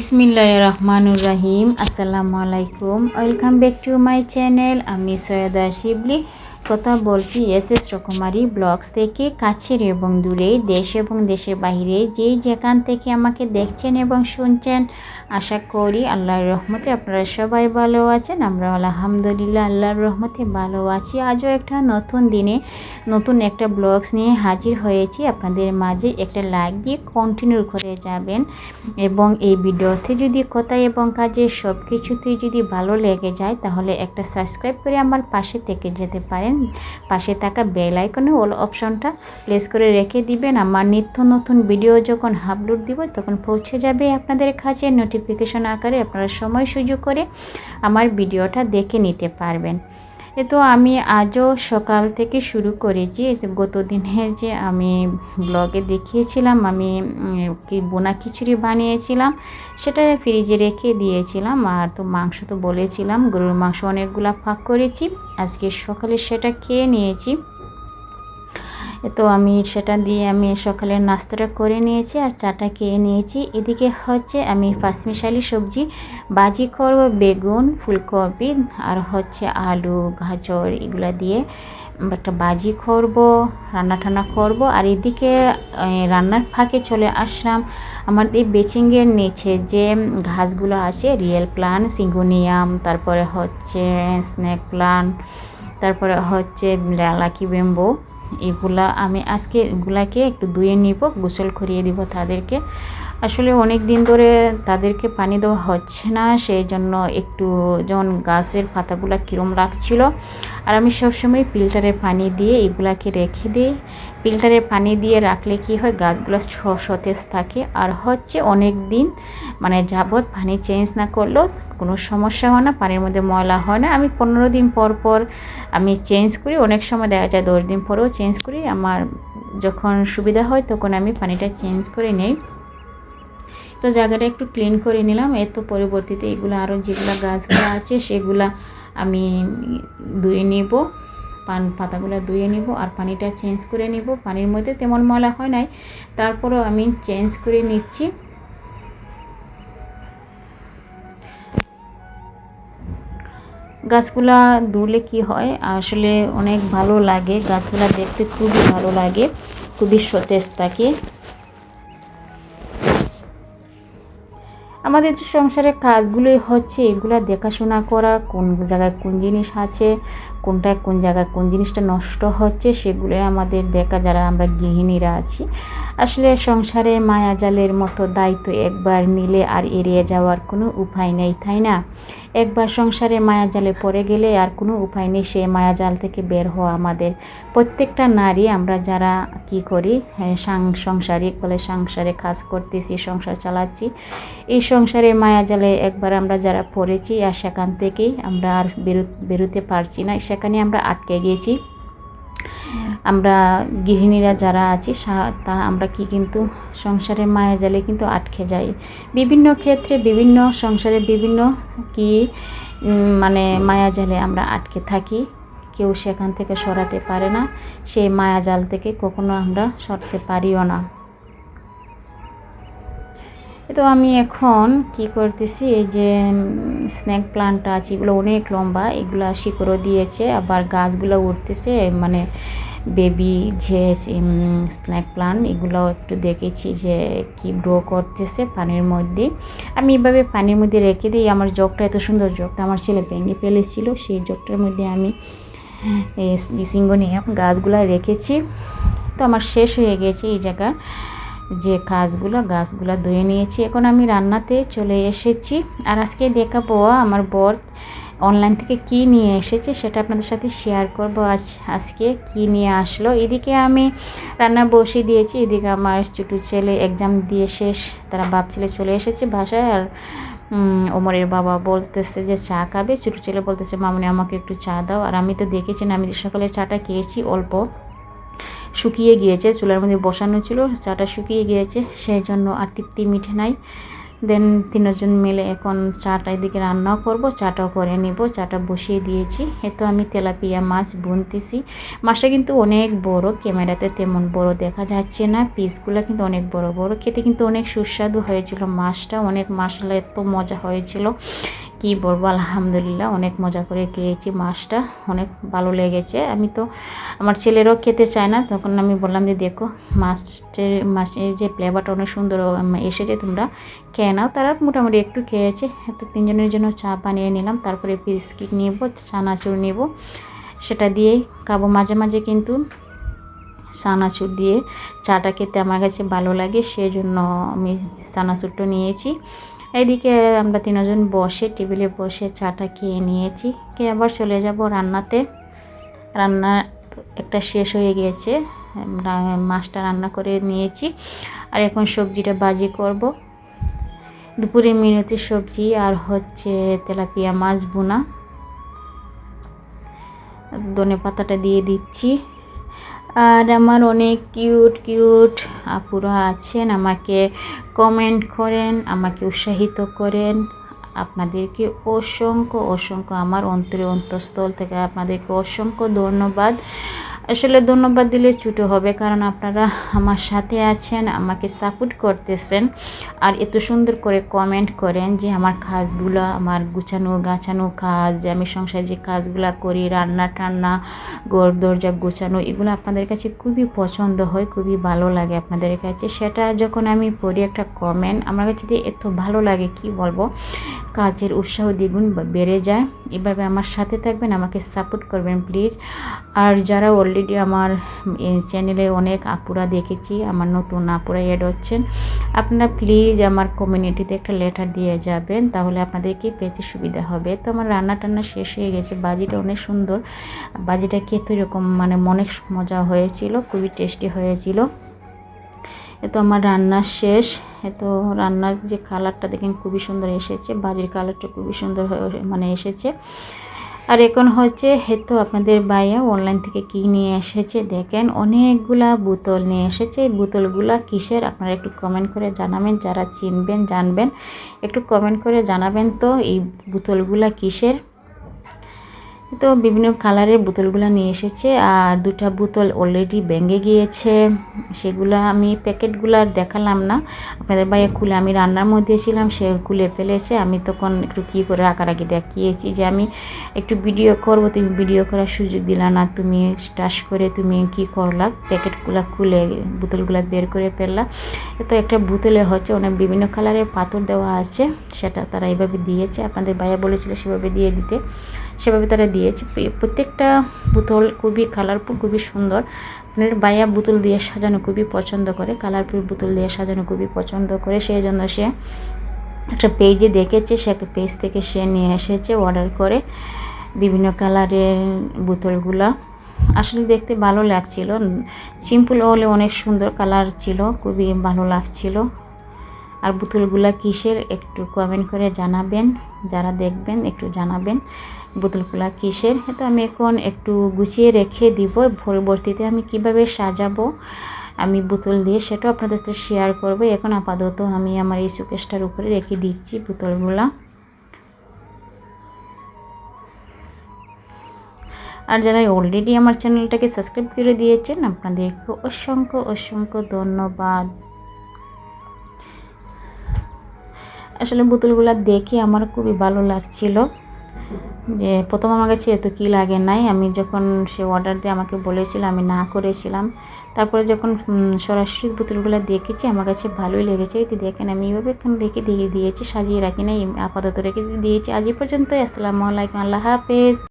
বিসমিল্লাহ রহমানুর রাহিম। আসসালামু আলাইকুম। Welcome back to my channel. আমি সৈয়দা শিবলি। কথা বলছি, এস এস রকমারি ব্লগস থেকে কাছের এবং দূরে, দেশ এবং দেশের বাইরে যেই যেখান থেকে আমাকে দেখছেন এবং শুনছেন, আশা করি আল্লাহর রহমতে আপনারা সবাই ভালো আছেন। আমরা আলহামদুলিল্লাহ আল্লাহর রহমতে ভালো আছি। আজও একটা নতুন দিনে নতুন একটা ব্লগস নিয়ে হাজির হয়েছি। আপনাদের মাঝে একটা লাইক দিয়ে কন্টিনিউ করে যাবেন এবং এই ভিডিওতে যদি কথা এবং কাজে সব কিছুতেই যদি ভালো লেগে যায়, তাহলে একটা সাবস্ক্রাইব করে আমার পাশে থেকে যেতে পারেন। পাশে থাকা বেল আইকনে অল অপশনটা প্লেস করে রেখে দিবেন। আমার নিত্য নতুন ভিডিও যখন আপলোড দিব, তখন পৌঁছে যাবে আপনাদের কাছে নোটিফিকেশন আকারে। আপনারা সময় সুযোগ করে আমার ভিডিওটা দেখে নিতে পারবেন। এ তো আমি আজও সকাল থেকে শুরু করেছি। গত দিনের যে আমি ব্লগে দেখিয়েছিলাম, আমি কি বোনা খিচুড়ি বানিয়েছিলাম, সেটা ফ্রিজে রেখে দিয়েছিলাম। আর তো মাংস তো বলেছিলাম, গরুর মাংস অনেকগুলা ফাঁক করেছি। আজকে সকালে সেটা খেয়ে নিয়েছি। তো আমি সেটা দিয়ে আমি সকালের নাস্তাটা করে নিয়েছি আর চাটা খেয়ে নিয়েছি। এদিকে হচ্ছে আমি পাঁচমিশালি সবজি, বাজি করব, বেগুন, ফুলকপি আর হচ্ছে আলু, গাজর এগুলো দিয়ে একটা বাজি করব, রান্না টান্না করব। আর এদিকে রান্নার ফাঁকে চলে আসলাম আমার এই বেচিংয়ের নিচে যে ঘাসগুলো আছে, রিয়েল প্লান্ট সিঙ্গোনিয়াম, তারপরে হচ্ছে স্নেক প্লান্ট তারপরে হচ্ছে লাকি বেম্বো। এগুলা আমি আজকে এগুলাকে একটু ধুয়ে নিব, গোসল করিয়ে দিব তাদেরকে। আসলে অনেক দিন ধরে তাদেরকে পানি দেওয়া হচ্ছে না, সেই জন্য একটু যেমন গাছের পাতাগুলো কীরম লাগছিল। আর আমি সবসময় ফিল্টারে পানি দিয়ে এগুলাকে রেখে দিই। ফিল্টারে পানি দিয়ে রাখলে কি হয়? গাছগুলো সতেজ থাকে। আর হচ্ছে অনেক দিন মানে যাবৎ পানি চেঞ্জ না করলেও কোনো সমস্যা হয় না, পানির মধ্যে ময়লা হয় না। আমি পনেরো দিন পর পর আমি চেঞ্জ করি। অনেক সময় দেখা যায় দশ দিন পরেও চেঞ্জ করি। আমার যখন সুবিধা হয় তখন আমি পানিটা চেঞ্জ করে নেই। তো জায়গাটা একটু ক্লিন করে নিলাম। এর তো পরবর্তীতে এগুলো আরও যেগুলো গাছগুলো আছে সেগুলো আমি ধুয়ে নিব। পান পাতাগুলো ধুয়ে নিব আর পানিটা চেঞ্জ করে নিব। পানির মধ্যে তেমন ময়লা হয় নাই। তারপরেও আমি চেঞ্জ করে নিচ্ছি। গাছগুলা ধুলে কি হয়? আসলে অনেক ভালো লাগে। গাছগুলা দেখতে খুবই ভালো লাগে। খুবই সতেজ থাকে। আমাদের যে সংসারের কাজগুলোই হচ্ছে, এগুলো দেখাশোনা করা, কোন জায়গায় কোন জিনিস আছে কোনটা কোন জায়গায় কোন জিনিসটা নষ্ট হচ্ছে সেগুলো আমাদের দেখা, যারা আমরা গৃহিণীরা আছি। আসলে সংসারে মায়াজালের মতো দায়িত্ব একবার নিলে আর এড়িয়ে যাওয়ার কোনো উপায় নেই, তাই না? একবার সংসারে মায়াজালে পড়ে গেলে আর কোনো উপায় নেই সেই মায়াজাল থেকে বের হওয়া আমাদের। প্রত্যেকটা নারী আমরা যারা কি করি হ্যাঁ, সংসারিক বলে সংসারে কাজ করতেছি সংসার চালাচ্ছি এই সংসারে মায়াজালে একবার আমরা যারা পড়েছি আর সেখান থেকেই আমরা আর বেরো বেরোতে পারছি না সেখানে আমরা আটকে গিয়েছি। আমরা গৃহিণীরা যারা আছি তা আমরা কি কিন্তু সংসারে মায়া জালে কিন্তু আটকে যাই। বিভিন্ন ক্ষেত্রে বিভিন্ন সংসারে বিভিন্ন কি মানে মায়া জালে আমরা আটকে থাকি। কেউ সেখান থেকে সরাতে পারে না, সেই মায়া জাল থেকে কখনো আমরা সরতে পারিও না। তো আমি এখন কি করতেছি, এই যে স্ন্যাক প্লান্টটা আছে, এগুলো অনেক লম্বা, এগুলো শিকড়ও দিয়েছে, আবার গাছগুলো উঠতেছে মানে বেবি যে স্ন্যাক প্লান্ট এগুলো একটু দেখেছি যে কি গ্রো করতেছে পানির মধ্যে। আমি এভাবে পানির মধ্যে রেখে দিই, আমার জগটা এত সুন্দর জগটা আমার ছেলে ভেঙে ফেলেছিল, সেই জগটার মধ্যে আমি সিঙ্গোনিয়াম গাছগুলো রেখেছি। তো আমার শেষ হয়ে গেছে এই জায়গা। যে কাজগুলো, গাছগুলো ধুয়ে নিয়েছি। এখন আমি রান্নাতে চলে এসেছি। আর আজকে দেখাবো আমার বর অনলাইন থেকে কি নিয়ে এসেছে, সেটা আপনাদের সাথে শেয়ার করব আজ, আজকে কি নিয়ে আসলো। এদিকে আমি রান্না বসিয়ে দিয়েছি। এদিকে আমার ছোটো ছেলে এক্সাম দিয়ে শেষ, তারা বাপ ছেলে চলে এসেছে বাসায়। আর ওমরের বাবা বলতেছে যে চা খাবে। ছোটো ছেলে বলতেছে, মামনি আমাকে একটু চা দাও। আর আমি তো দেখেছি না, আমি সকালে চাটা খেয়েছি, অল্প। শুকিয়ে গিয়েছে, চুলার মধ্যে বসানো ছিল, চাটা শুকিয়ে গিয়েছে সেই জন্য আর তৃপ্তি মিঠে নাই। দেন তিনজন মিলে এখন চাটা এদিকে রান্নাও করব, চাটাও করে নিব, চাটা বসিয়ে দিয়েছি। এতো আমি তেলাপিয়া মাছ বুনতেছি। মাছটা কিন্তু অনেক বড়, ক্যামেরাতে তেমন বড় দেখা যাচ্ছে না। পিসগুলো কিন্তু অনেক বড় বড়। খেতে কিন্তু অনেক সুস্বাদু হয়েছিল মাছটা, অনেক মশলা এত মজা হয়েছিল। কি বলব, আলহামদুলিল্লাহ অনেক মজা করে খেয়েছি মাছটা, অনেক ভালো লেগেছে। আমি তো, আমার ছেলেরও খেতে চায় না, তখন আমি বললাম যে দেখো, মাছের মাছের যে ফ্লেভারটা অনেক সুন্দর এসেছে তোমরা খেয়ে নাও। তারা মোটামুটি একটু খেয়েছে, তো তিনজনের জন্য চা বানিয়ে নিলাম, তারপরে বিস্কিট নিব, চানাচুর নিব, সেটা দিয়েই খাব। মাঝে মাঝে কিন্তু সানাচুর দিয়ে চাটা খেতে আমার কাছে ভালো লাগে সেই জন্য আমি সানাচুরটা নিয়েছি। এইদিকে আমরা তিনজন বসে টেবিলে বসে চাটা খেয়ে নিয়েছি। খেয়ে আবার চলে যাব রান্নাতে। রান্না একটা শেষ হয়ে গিয়েছে। মাছটা রান্না করে নিয়েছি। আর এখন সবজিটা বাজি করব। দুপুরের মিনতি সবজি আর হচ্ছে তেলাপিয়া মাছ বোনা ধনে পাতাটা দিয়ে দিচ্ছি। আর আমার অনেক কিউট কিউট আপুরা আছেন, আমাকে কমেন্ট করেন, আমাকে উৎসাহিত করেন। আপনাদেরকে অসংখ্য অসংখ্য, আমার অন্তরে অন্তঃস্থল থেকে আপনাদেরকে অসংখ্য ধন্যবাদ। আসলে ধন্যবাদ দিলে ছুটো হবে, কারণ আপনারা আমার সাথে আছেন, আমাকে সাপোর্ট করতেছেন। আর এত সুন্দর করে কমেন্ট করেন যে আমার কাজগুলো, আমার গুছানো গাছানো কাজ, আমি সংসারে যে কাজগুলো করি, রান্না টান্না গড় দরজা গোছানো, এগুলো আপনাদের কাছে খুবই পছন্দ হয়, খুবই ভালো লাগে আপনাদের কাছে। সেটা যখন আমি পড়ি একটা কমেন্ট আমার কাছে এত ভালো লাগে, কি বলব? কাজের উৎসাহ দ্বিগুণ বেড়ে যায়। এভাবে আমার সাথে থাকবেন, আমাকে সাপোর্ট করবেন প্লিজ আর যারা অলরেডি আমার চ্যানেলে অনেক আপুরা দেখেছি, আমার নতুন আপুরা এড হচ্ছেন, আপনারা প্লিজ আমার কমিউনিটিতে একটা লেটার দিয়ে যাবেন, তাহলে আপনাদেরকে পেতে সুবিধা হবে। তো আমার রান্না টান্না শেষ হয়ে গেছে, বাজিটা অনেক সুন্দর। বাজিটা খেতে এরকম মানে অনেক মজা হয়েছিল, খুবই টেস্টি হয়েছিল। এতো আমার রান্না শেষ। এতো রান্নার যে কালারটা দেখেন খুবই সুন্দর এসেছে। বাজির কালারটা খুবই সুন্দর মানে এসেছে। আর এখন হচ্ছে হেতো আপনাদের বাইয়া অনলাইন থেকে কি নিয়ে এসেছে দেখেন। অনেকগুলা বোতল নিয়ে এসেছে। এই বোতলগুলা কিসের? আপনারা একটু কমেন্ট করে জানাবেন। যারা চিনবেন, জানবেন, একটু কমেন্ট করে জানাবেন তো এই বোতলগুলা কিসের? তো বিভিন্ন কালারের বোতলগুলো নিয়ে এসেছে আর দুটা বোতল অলরেডি ভেঙে গিয়েছে। সেগুলো আমি প্যাকেটগুলো আর দেখালাম না। আপনাদের বাইরে খুলে আমি রান্নার মধ্যে ছিলাম, সে খুলে ফেলেছে। আমি তখন একটু কী করে রাখারাখি দেখিয়েছি যে আমি একটু ভিডিও করব, তুমি ভিডিও করার সুযোগ দিলা না, তুমি স্টাস করে তুমি কি করলা? প্যাকেটগুলো খুলে বোতলগুলো বের করে ফেললা। তো একটা বোতলে হচ্ছে অনেক বিভিন্ন কালারের পাথর দেওয়া আছে, সেটা তারা এভাবে দিয়েছে। আপনাদের বাইরে বলেছিল সেভাবে দিয়ে দিতে। সেভাবে তারা দিয়েছে। প্রত্যেকটা বোতল খুবই কালারফুল খুবই সুন্দর। আপনার বাইয়া বোতল দিয়ে সাজানো খুবই পছন্দ করে। কালারফুল বোতল দিয়ে সাজানো খুবই পছন্দ করে। সেই জন্য সে একটা পেজে দেখেছে। সে পেজ থেকে সে নিয়ে এসেছে অর্ডার করে বিভিন্ন কালারের বোতলগুলা। আসলে দেখতে ভালো লাগছিল। সিম্পল হলে অনেক সুন্দর কালার ছিল, খুবই ভালো লাগছিল। আর বোতলগুলা কিসের একটু কমেন্ট করে জানাবেন। যারা দেখবেন একটু জানাবেন। বোতলগুলা কিসের? তো আমি এখন একটু গুছিয়ে রেখে দিব। পরবর্তীতে আমি কীভাবে সাজাবো? আমি বোতল দিয়ে সেটাও আপনাদের সাথে শেয়ার করব। এখন আপাতত আমি আমার এই সুকেশটার উপরে রেখে দিচ্ছি বোতলগুলা। আর যারা অলরেডি আমার চ্যানেলটাকে সাবস্ক্রাইব করে দিয়েছেন, আপনাদেরকে অসংখ্য অসংখ্য ধন্যবাদ। আসলে বোতলগুলো দেখে আমার খুবই ভালো লাগছিল। যে প্রথম আমার কাছে এত কী লাগে নাই, আমি যখন সে অর্ডার দিয়ে আমাকে বলেছিল, আমি না করেছিলাম। তারপরে যখন সরাসরি বোতলগুলো দেখেছি, আমার কাছে ভালোই লেগেছে। তো দেখেন, আমি এইভাবে এখন রেখে দিয়ে দিয়েছি, সাজিয়ে রাখি নাই, আপাতত রেখে দিয়েছি। আজ পর্যন্ত আসসালামু আলাইকুম, আল্লাহ হাফেজ।